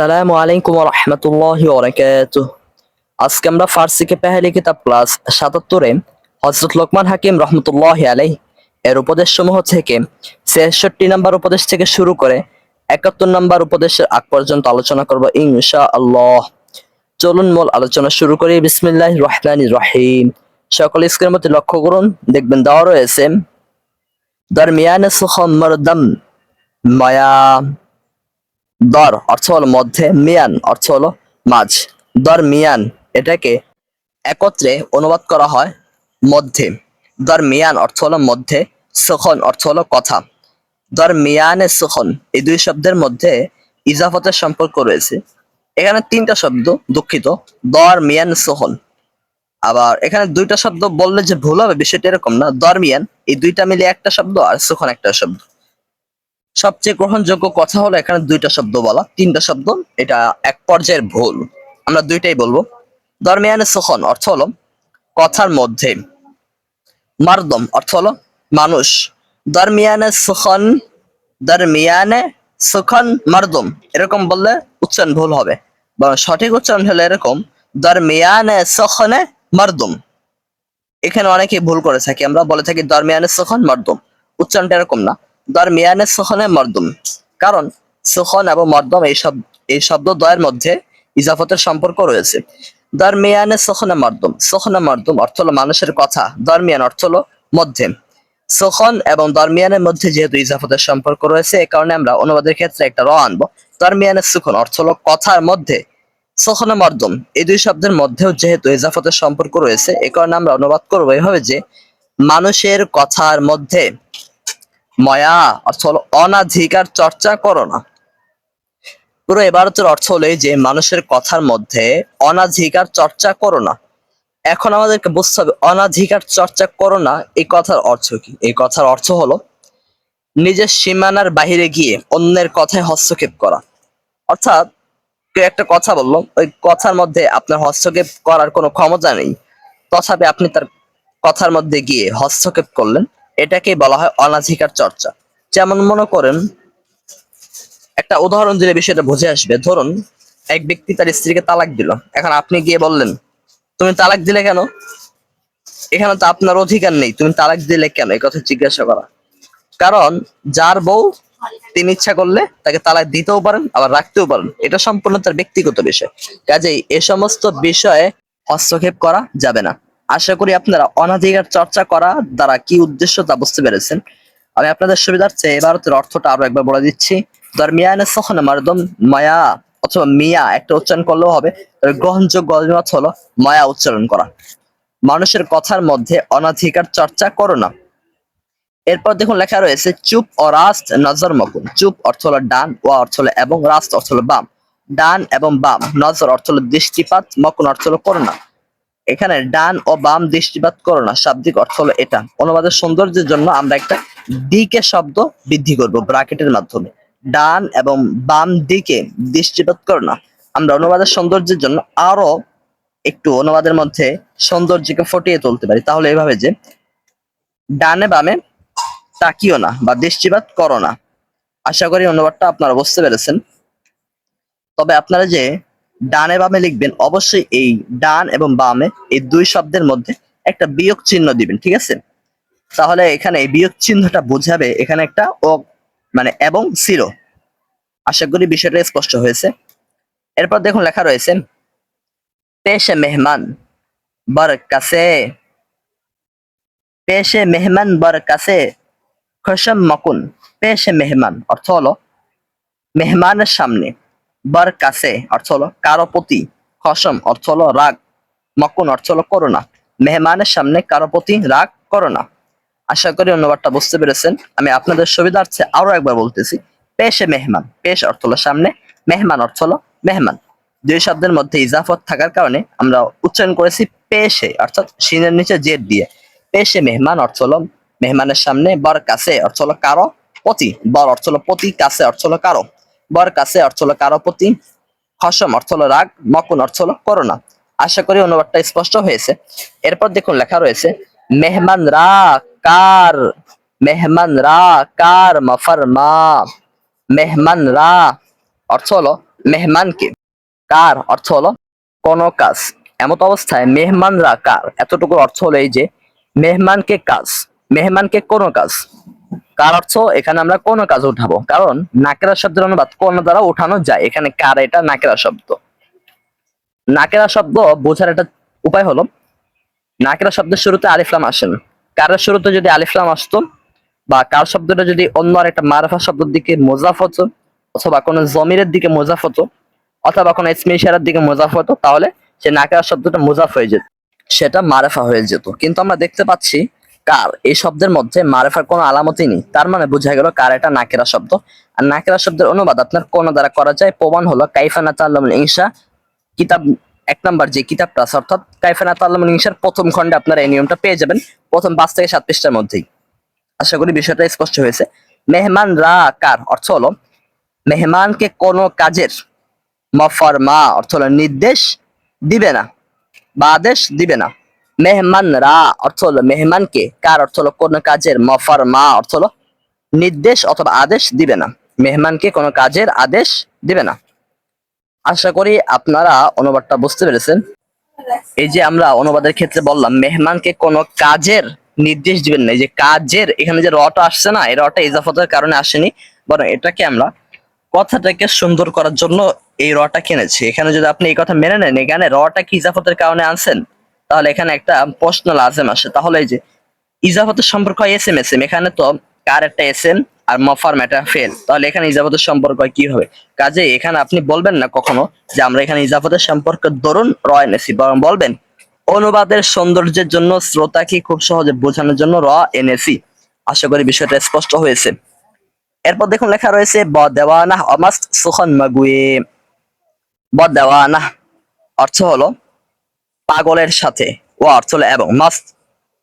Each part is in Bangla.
আসসালামু আলাইকুম রহমতুল্লাহ ওবরাকাতুহ আজকে আমরা ফার্সিকে পেহেলি কিতাব ক্লাস সাতাত্তরে হজরত লোকমান হাকিম রহমতুল্লাহ আলাই এর উপদেশ সমূহ থেকে ছেষট্টি নম্বর উপদেশ থেকে শুরু করে একাত্তর নম্বর উপদেশের আগ পর্যন্ত আলোচনা করব ইনশা আল্লাহ চলুন মূল আলোচনা শুরু করি। বিসমিল্লাহ রহমান রহিম। সকল স্ক্রিনের মধ্যে লক্ষ্য করুন, দেখবেন দেওয়া রয়েছে, দরমিয়ান সুখমরদম মায়া। দর অর্থ হলো মধ্যে মিয়ান, অর্থ হলো মাঝ। দর মিয়ান, এটাকে একত্রে অনুবাদ করা হয় মধ্যে। দর মিয়ান অর্থ হলো মধ্যে, সুখন অর্থ হলো কথা। দর মিয়ানে সুখন, এই দুই শব্দের মধ্যে ইজাফতের সম্পর্ক রয়েছে। এখানে তিনটা শব্দ দুঃখিত, দর মিয়ান, সুখন। আবার এখানে দুইটা শব্দ বললে যে ভুল হবে, বিষয়টা এরকম না। দর মিয়ান, এই দুইটা মিলে একটা শব্দ আর সুখন একটা শব্দ। সবচেয়ে গ্রহণযোগ্য কথা হলো এখানে দুইটা শব্দ বলা, তিনটা শব্দ, এটা এক পর্যায়ের ভুল। আমরা দুইটাই বলব। দরমিয়ানে সুখন অর্থ হলো কথার মধ্যে। মারদম অর্থ হলো মানুষ। দরমিয়ানে সুখন দরমিয়ানে সুখন, মারদম। এরকম বললে উচ্চারণ ভুল হবে। বা সঠিক উচ্চারণ হলো এরকম, দরমিয়ানে সুখনে মারদম। এখানে অনেকে ভুল করে থাকি, আমরা বলে থাকি দরমিয়ানে সুখন, মারদম। উচ্চারণটা এরকম না। দরমিয়ানে সুখনে মর্দম। কারণ সুখন এবং মর্দম এই সব এই শব্দ দ্বয়ের মধ্যে ইজাফতের সম্পর্ক রয়েছে। দরমিয়ানে সুখনে মর্দম। সুখনে মর্দম অর্থ হলো মানুষের কথা। দরমিয়ান অর্থ হলো মধ্যে। সুখন এবং দরমিয়ানের মধ্যে যেহেতু ইজাফতের সম্পর্ক রয়েছে, এ কারণে আমরা অনুবাদের ক্ষেত্রে একটা র আনব। দরমিয়ানে সুখন অর্থ হলো কথার মধ্যে। সুখনে মর্দম। এই দুই শব্দের মধ্যেও যেহেতু ইজাফতের সম্পর্ক রয়েছে, এ কারণে আমরা অনুবাদ করব এভাবে যে, মানুষের কথার মধ্যে ময়া অর্থ হলো অনাধিকার চর্চা করো না। পুরো এবারতের অর্থ হলো যে মানুষের কথার মধ্যে অনাধিকার চর্চা করো না। এখন আমাদেরকে বুঝতে হবে অনাধিকার চর্চা করো না, এই কথার অর্থ কি? এই কথার অর্থ হলো নিজের সীমানার বাহিরে গিয়ে অন্যের কথায় হস্তক্ষেপ করা। অর্থাৎ কেউ একটা কথা বলল, ওই কথার মধ্যে আপনার হস্তক্ষেপ করার কোনো ক্ষমতা নেই। তথাপি আপনি তার কথার মধ্যে গিয়ে হস্তক্ষেপ করলেন। এটাকে বলা হয় অনাধিকার চর্চা। যেমন মনে করেন, একটা উদাহরণ দিলে বিষয়টা বুঝে আসবে। ধরুন, এক ব্যক্তি তার স্ত্রীকে তালাক দিল। এখন আপনি গিয়ে বললেন, তুমি তালাক দিলে কেন? এখানে তো আপনার অধিকার নেই। তুমি তালাক দিলে কেন? এই কথা জিজ্ঞাসা করা। কারণ, যার বউ তিনি ইচ্ছা করলে তাকে তালাক দিতেও পারেন, আবার রাখতেও পারেন। এটা সম্পূর্ণ তার ব্যক্তিগত বিষয়। কাজেই এ সমস্ত বিষয়ে হস্তক্ষেপ করা যাবে না। আশা করি আপনারা অনাধিকার চর্চা করা দ্বারা কি উদ্দেশ্য তা বুঝতে পেরেছেন। আমি আপনাদের সুবিধার্থে এবারতের অর্থটা আরও একবার বলে দিচ্ছি। দরমিয়ানে সখনে মারদম, মায়া অথবা মিয়া একটা উচ্চারণ করলেও হবে। গ্রহণযোগ্য অভিমত হলো মায়া উচ্চারণ করা। মানুষের কথার মধ্যে অনাধিকার চর্চা করো না। এরপর দেখুন লেখা রয়েছে, চুপ ও রাস্ত নজর মকুন। চুপ অর্থ হলো ডান ও অর্থ হলো এবং, রাস্ত অর্থ হলো বাম। ডান এবং বাম, নজর অর্থ হলো দৃষ্টিপাত, মকুন অর্থ হলো করোনা এখানে ডান ও বাম দৃষ্টিপাত করো না, শাব্দিক অর্থ হলো এটা। অনুবাদের সৌন্দর্যের জন্য আমরা একটা দিকে শব্দ বৃদ্ধি করব ব্রাকেটের মাধ্যমে। ডান এবং বাম দিকে দৃষ্টিপাত করো না। আমরা অনুবাদের সৌন্দর্যের জন্য আরও একটু অনুবাদের মধ্যে সৌন্দর্যকে ফুটিয়ে তুলতে পারি। তাহলে এভাবে যে ডানে বামে তাকিও না বা দৃষ্টিপাত করো না। আশা করি অনুবাদটা আপনারা বুঝতে পেরেছেন। তবে আপনারা যে ডানে বামে লিখবেন অবশ্যই এই ডান এবং বামে এই দুই শব্দের মধ্যে একটা বিয়োগ চিহ্ন দিবেন, ঠিক আছে? তাহলে এখানে এই বিয়োগ চিহ্নটা বোঝাবে এখানে একটা ও মানে এবং ছিল আশা করি বিষয়টা স্পষ্ট হয়েছে। এরপর দেখুন লেখা রয়েছে, পেশে মেহমান বর কাছে পেশে মেহমান বর কাছে খসম মকুন। পেশে মেহমান অর্থ হলো মেহমানের সামনে। বর কাছে অর্থ হলো কারও প্রতি খসম, অর্থ হলো রাগ, মকুন, অর্থ হলো করোনা মেহমানের সামনে কারও প্রতি রাগ করোনা আশা করি অনুবাদটা বুঝতে পেরেছেন। আমি আপনাদের সুবিধার্থে আরও একবার বলতেছি, পেশে মেহমান, পেশ অর্থ হলো সামনে, মেহমান অর্থ হলো মেহমান। দুই শব্দের মধ্যে ইজাফত থাকার কারণে আমরা উচ্চারণ করেছি পেশে, অর্থাৎ সিনের নিচে জেদ দিয়ে। পেশে মেহমান অর্থ হলো মেহমানের সামনে বর কাছে, অর্থ হলো কারও প্রতি। বর অর্থ হলো প্রতি কাছে, অর্থ হলো কারও। বর কাছে অর্থ হলো কারও প্রতি হসম, অর্থ হলো রাগ, মকুন, অর্থ হলো করোনা আশা করি অনুবাদটা স্পষ্ট হয়েছে। এরপর দেখুন লেখা রয়েছে মেহমান রা কার মেহমান রা কার মফরমা মেহমান রা অর্থ হলো মেহমানকে কার অর্থ হলো কোন কাজ। এমত অবস্থায় মেহমানরা কার? এতটুকু অর্থ হলো এই যে, মেহমানকে কাজ, মেহমানকে কোন কাজ। কার অর্থ? এখানে আমরা কোন কাজ উঠাবো? কারণ নাকেরা শব্দের অনুবাদ কোন দ্বারা উঠানো যায়? এখানে কার এটা? নাকেরা শব্দ। নাকেরা শব্দ বোঝার একটা উপায় হলো, নাকেরা শব্দের শুরুতে আলিফলাম আসেন। কারের শুরুতে যদি আলিফলাম আসতো বা কার শব্দটা যদি অন্য আর একটা মারাফা শব্দের দিকে মোজাফ হতো অথবা কোনো জমিরের দিকে মোজাফ হতো অথবা কোনো ইসমি ইশারার দিকে মোজাফ হতো, তাহলে সে নাকেরা শব্দটা মোজাফ হয়ে যেত, সেটা মারেফা হয়ে যেত। কিন্তু আমরা দেখতে পাচ্ছি কার? এই শব্দের মধ্যে মারেফার কোনো আলামতই নেই। তার মানে বোঝা গেল কার এটা নাকেরা শব্দ। আর নাকেরা শব্দের অনুবাদ আপনার কোন দ্বারা করা যায়? প্রমাণ হলো কাইফানা তাল্লামুল ইনসা কিতাব এক নাম্বার যে কিতাবটা আছে, অর্থাৎ কাইফানা তাল্লামুল ইনসার প্রথম খণ্ডে আপনারা এই নিয়মটা পেয়ে যাবেন, প্রথম পাঁচ থেকে সাত পৃষ্ঠার মধ্যেই। আশা করি বিষয়টা স্পষ্ট হয়েছে। মেহমান রা কার? অর্থ হলো মেহমানকে কোনো কাজের মফর মা অর্থ হলো নির্দেশ দিবে না, বা আদেশ দিবে না। মেহমান রা অর্থ হলো মেহমানকে। কার অর্থ হলো? কোন কাজের মফার মা অর্থ হলো নির্দেশ অথবা আদেশ দিবে না। মেহমানকে কোনো কাজের আদেশ দিবে না। আশা করি আপনারা অনুবাদটা বুঝতে পেরেছেন। এই যে আমরা অনুবাদের ক্ষেত্রে বললাম, মেহমানকে কোনো কাজের নির্দেশ দিবেন না। এই যে কাজের, এখানে যে রটা আসছে না, এই রটা ইজাফতের কারণে আসেনি। বরং এটাকে আমরা কথাটাকে সুন্দর করার জন্য এই রটা কিনেছি। এখানে যদি আপনি এই কথা মেনে নেন, এখানে রটা কি ইজাফতের কারণে আনছেন? তাহলে এখানে একটা প্রশ্ন লাজেম আসে। তাহলে এই যে, ইজাফতের সম্পর্ক হয় এস এম এস এম এখানে তো কার একটা এস এম আর মফার ম্যাটা ফেল তাহলে এখানে ইজাফতের সম্পর্ক কি হবে? কাজে এখানে আপনি বলবেন না কখনো যে আমরা এখানে ইজাফতের সম্পর্ক ধরুন র এনেছি বরং বলবেন, অনুবাদের সৌন্দর্যের জন্য শ্রোতাকে খুব সহজে বোঝানোর জন্য র এনেছি আশা করি বিষয়টা স্পষ্ট হয়েছে। এরপর দেখুন লেখা রয়েছে ব দেওয়ানা অমাস্ত সুখন মাগুয়ে ব দেওয়ানা অর্থ হলো পাগলের সাথে ও অর্থ হলো এবং মাস্ত,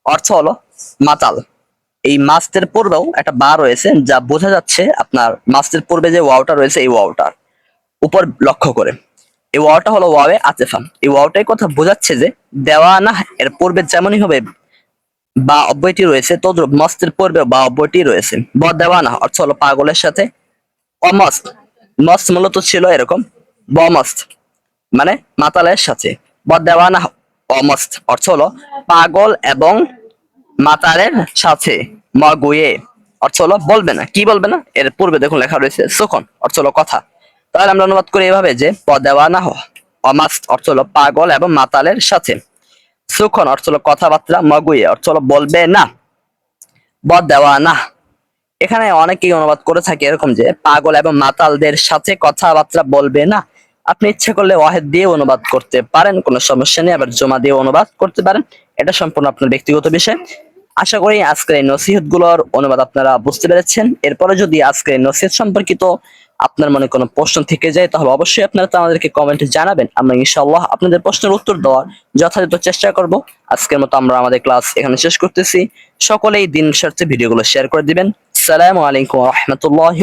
অর্থ হলো মাতাল। এই মাস্তের পূর্বেও একটা বা রয়েছে যা বোঝা যাচ্ছে আপনার মাস্তের পূর্বে যে ওয়াওটা রয়েছে এই ওয়াওটার উপর লক্ষ্য করে। এই ওয়াওটা হলো ওয়াওয়ে আতেফা। এই ওয়াওটাই কথা বোঝাচ্ছে যে দেওয়া দেওয়ানা এর পূর্বে যেমনই হবে বা অব্যয়টি রয়েছে তদ্রুপ মস্তের পূর্বে বা অব্যয়টি রয়েছে। ব দেওয়ানা অর্থ হলো পাগলের সাথে অমস্ত। মস্ত মূলত ছিল এরকম বমস্ত মানে মাতালের সাথে। ব দেওয়ানা অমস্ত অর্থ হলো পাগল এবং মাতালের সাথে। মগুয়ে অর্থ হলো বলবে না। কি বলবে না? এর পূর্বে দেখুন লেখা রয়েছে সুখন অর্থ হলো কথা। তাহলে আমরা অনুবাদ করি এভাবে যে প দেওয়ানা অমাস্ত অর্থ হলো পাগল এবং মাতালের সাথে। সুখন অর্থ হলো কথাবার্তা মগুয়ে অর্থ হলো বলবে না। বদ দেওয়া না এখানে অনেকেই অনুবাদ করে থাকে এরকম যে, পাগল এবং মাতালদের সাথে কথাবার্তা বলবে না। আপনি ইচ্ছে করলে ওয়াহেদ দিয়ে অনুবাদ করতে পারেন, কোনো সমস্যা নেই, আবার জমা দিয়ে অনুবাদ করতে পারেন। এটা সম্পূর্ণ আপনার ব্যক্তিগত বিষয়। আশা করি আজকের এই নসিহতগুলোর অনুবাদ আপনারা বুঝতে পেরেছেন। এরপরে যদি আজকের এই নসিহত সম্পর্কিত আপনার মনে কোনো প্রশ্ন থেকে যায়, তাহলে অবশ্যই আপনারা তা আমাদেরকে কমেন্টে জানাবেন। আমরা ইনশাআল্লাহ আপনাদের প্রশ্নের উত্তর দেওয়ার যথাযথ চেষ্টা করব। আজকের মতো আমরা আমাদের ক্লাস এখানে শেষ করতেছি। সকলেই দিন স্বার্থে ভিডিওগুলো শেয়ার করে দিবেন। সালামু আলাইকুম রহমতুল্লাহ